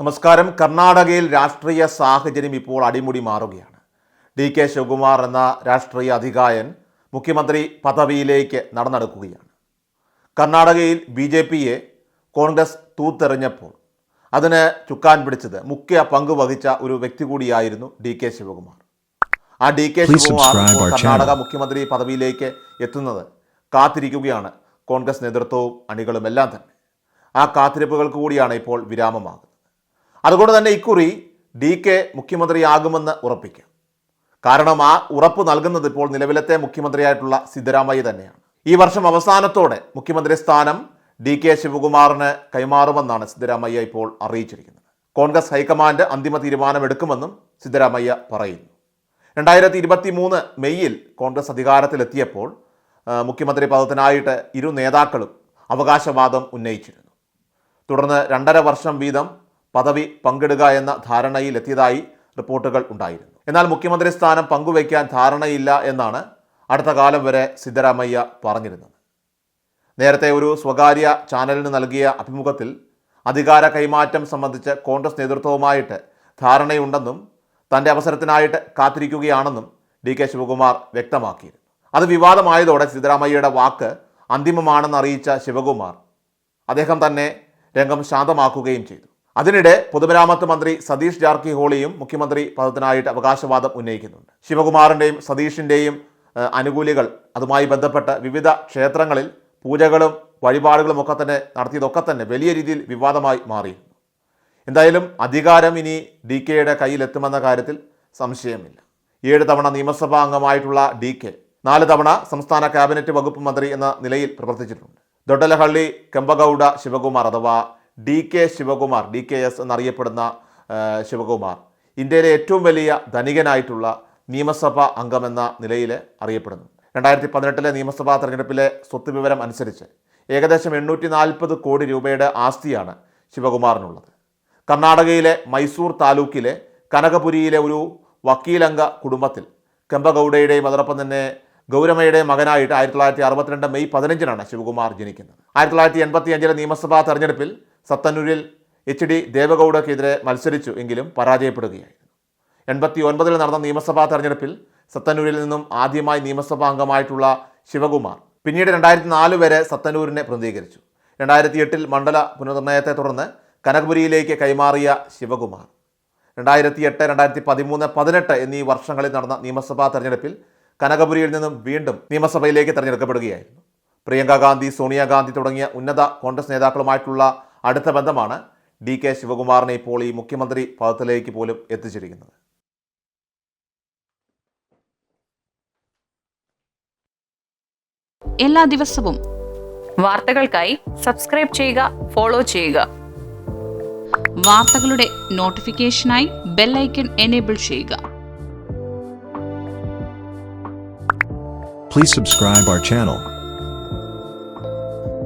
നമസ്കാരം. കർണാടകയിൽ രാഷ്ട്രീയ സാഹചര്യം ഇപ്പോൾ അടിമുടി മാറുകയാണ്. ഡി കെ ശിവകുമാർ എന്ന രാഷ്ട്രീയ അധികായൻ മുഖ്യമന്ത്രി പദവിയിലേക്ക് നടന്നെടുക്കുകയാണ്. കർണാടകയിൽ ബി ജെ പിയെ കോൺഗ്രസ് തൂത്തെറിഞ്ഞപ്പോൾ അതിന് ചുക്കാൻ പിടിച്ചത് മുഖ്യ പങ്ക് വഹിച്ച ഒരു വ്യക്തി കൂടിയായിരുന്നു ഡി കെ ശിവകുമാർ. ആ ഡി കെ ശിവകുമാർ കർണാടക മുഖ്യമന്ത്രി പദവിയിലേക്ക് എത്തുന്നത് കാത്തിരിക്കുകയാണ്. കോൺഗ്രസ് നേതൃത്വവും അണികളും എല്ലാം തന്നെ. ആ കാത്തിരിപ്പുകൾക്ക് കൂടിയാണ് ഇപ്പോൾ വിരാമമാകുന്നത്. അതുകൊണ്ട് തന്നെ ഇക്കുറി ഡി കെ മുഖ്യമന്ത്രിയാകുമെന്ന് ഉറപ്പിക്കാം. കാരണം ആ ഉറപ്പ് നൽകുന്നത് ഇപ്പോൾ നിലവിലത്തെ മുഖ്യമന്ത്രിയായിട്ടുള്ള സിദ്ധരാമയ്യ തന്നെയാണ്. ഈ വർഷം അവസാനത്തോടെ മുഖ്യമന്ത്രി സ്ഥാനം ഡി കെ ശിവകുമാറിന് കൈമാറുമെന്നാണ് സിദ്ധരാമയ്യ ഇപ്പോൾ അറിയിച്ചിരിക്കുന്നത്. കോൺഗ്രസ് ഹൈക്കമാൻഡ് അന്തിമ തീരുമാനമെടുക്കുമെന്നും സിദ്ധരാമയ്യ പറയുന്നു. രണ്ടായിരത്തി ഇരുപത്തി മൂന്ന് മെയ്യിൽ കോൺഗ്രസ് അധികാരത്തിലെത്തിയപ്പോൾ മുഖ്യമന്ത്രി പദത്തിനായിട്ട് ഇരു നേതാക്കളും അവകാശവാദം ഉന്നയിച്ചിരുന്നു. തുടർന്ന് രണ്ടര വർഷം വീതം പദവി പങ്കിടുക എന്ന ധാരണയിലെത്തിയതായി റിപ്പോർട്ടുകൾ ഉണ്ടായിരുന്നു. എന്നാൽ മുഖ്യമന്ത്രി സ്ഥാനം പങ്കുവയ്ക്കാൻ ധാരണയില്ല എന്നാണ് അടുത്ത കാലം വരെ സിദ്ധരാമയ്യ പറഞ്ഞിരുന്നത്. നേരത്തെ ഒരു സ്വകാര്യ ചാനലിന് നൽകിയ അഭിമുഖത്തിൽ അധികാര കൈമാറ്റം സംബന്ധിച്ച് കോൺഗ്രസ് നേതൃത്വവുമായിട്ട് ധാരണയുണ്ടെന്നും തന്റെ അവസരത്തിനായിട്ട് കാത്തിരിക്കുകയാണെന്നും ഡി കെ ശിവകുമാർ വ്യക്തമാക്കിയിരുന്നു. അത് വിവാദമായതോടെ സിദ്ധരാമയ്യയുടെ വാക്ക് അന്തിമമാണെന്ന് അറിയിച്ച ശിവകുമാർ അദ്ദേഹം തന്നെ രംഗം ശാന്തമാക്കുകയും ചെയ്തു. അതിനിടെ പൊതുമരാമത്ത് മന്ത്രി സതീഷ് ജാർക്കിഹോളിയും മുഖ്യമന്ത്രി പദത്തിനായിട്ട് അവകാശവാദം ഉന്നയിക്കുന്നുണ്ട്. ശിവകുമാറിന്റെയും സതീഷിന്റെയും അനുകൂലികൾ അതുമായി ബന്ധപ്പെട്ട് വിവിധ ക്ഷേത്രങ്ങളിൽ പൂജകളും വഴിപാടുകളും ഒക്കെ തന്നെ നടത്തിയതൊക്കെ തന്നെ വലിയ രീതിയിൽ വിവാദമായി മാറി എന്തായാലും അധികാരം ഇനി ഡി കെയുടെ കയ്യിലെത്തുമെന്ന കാര്യത്തിൽ സംശയമില്ല. ഏഴ് തവണ നിയമസഭാ അംഗമായിട്ടുള്ള ഡി കെ നാല് തവണ സംസ്ഥാന ക്യാബിനറ്റ് വകുപ്പ് മന്ത്രി എന്ന നിലയിൽ പ്രവർത്തിച്ചിട്ടുണ്ട്. ദൊഡലഹള്ളി കെമ്പഗൌഡ ശിവകുമാർ അഥവാ D K Shivakumar D K S എന്നറിയപ്പെടുന്ന ശിവകുമാർ. ഇന്ത്യയിലെ ഏറ്റവും വലിയ ധനികനായിട്ടുള്ള നിയമസഭാ അംഗമെന്ന നിലയിൽ അറിയപ്പെടുന്നു. രണ്ടായിരത്തി പതിനെട്ടിലെ നിയമസഭാ തെരഞ്ഞെടുപ്പിലെ സ്വത്ത് വിവരം അനുസരിച്ച് ഏകദേശം എണ്ണൂറ്റി നാൽപ്പത് കോടി രൂപയുടെ ആസ്തിയാണ് ശിവകുമാറിനുള്ളത്. കർണാടകയിലെ മൈസൂർ താലൂക്കിലെ കനകപുരിയിലെ ഒരു വക്കീലംഗ കുടുംബത്തിൽ കെമ്പഗൌഡയുടെയും അതോടൊപ്പം തന്നെ ഗൗരമയുടെയും മകനായിട്ട് ആയിരത്തി തൊള്ളായിരത്തി അറുപത്തിരണ്ട് മെയ് പതിനഞ്ചിനാണ് ശിവകുമാർ ജനിക്കുന്നത്. ആയിരത്തി തൊള്ളായിരത്തി എൺപത്തി അഞ്ചിലെ നിയമസഭാ തെരഞ്ഞെടുപ്പിൽ സത്തന്നൂരിൽ എച്ച് ഡി ദേവഗൌഡക്കെതിരെ മത്സരിച്ചു എങ്കിലും പരാജയപ്പെടുകയായിരുന്നു. എൺപത്തി ഒൻപതിൽ നടന്ന നിയമസഭാ തെരഞ്ഞെടുപ്പിൽ സത്തന്നൂരിൽ നിന്നും ആദ്യമായി നിയമസഭാ അംഗമായിട്ടുള്ള ശിവകുമാർ പിന്നീട് രണ്ടായിരത്തി നാല് വരെ സത്തന്നൂരിനെ പ്രതിനിധീകരിച്ചു. രണ്ടായിരത്തി എട്ടിൽ മണ്ഡല പുനർനിർണയത്തെ തുടർന്ന് കനകപുരിയിലേക്ക് കൈമാറിയ ശിവകുമാർ. രണ്ടായിരത്തി എട്ട് രണ്ടായിരത്തി പതിമൂന്ന് പതിനെട്ട് എന്നീ വർഷങ്ങളിൽ നടന്ന നിയമസഭാ തെരഞ്ഞെടുപ്പിൽ കനകപുരിയിൽ നിന്നും വീണ്ടും നിയമസഭയിലേക്ക് തിരഞ്ഞെടുക്കപ്പെടുകയായിരുന്നു. പ്രിയങ്ക ഗാന്ധി സോണിയാഗാന്ധി തുടങ്ങിയ ഉന്നത കോൺഗ്രസ് നേതാക്കളുമായിട്ടുള്ള അടുത്ത ബന്ധമാണ് ഡി കെ ശിവകുമാറിനെ ഇപ്പോൾ ഈ മുഖ്യമന്ത്രി പദത്തിലേക്ക് പോലും എത്തിച്ചിരിക്കുന്നത് എല്ലാ ദിവസവും വാർത്തകൾക്കായി സബ്സ്ക്രൈബ് ചെയ്യുക ഫോളോ ചെയ്യുക വാർത്തകളുടെ നോട്ടിഫിക്കേഷനായി ബെല്ലൈക്കൺ എനേബിൾ ചെയ്യുക Please subscribe our channel.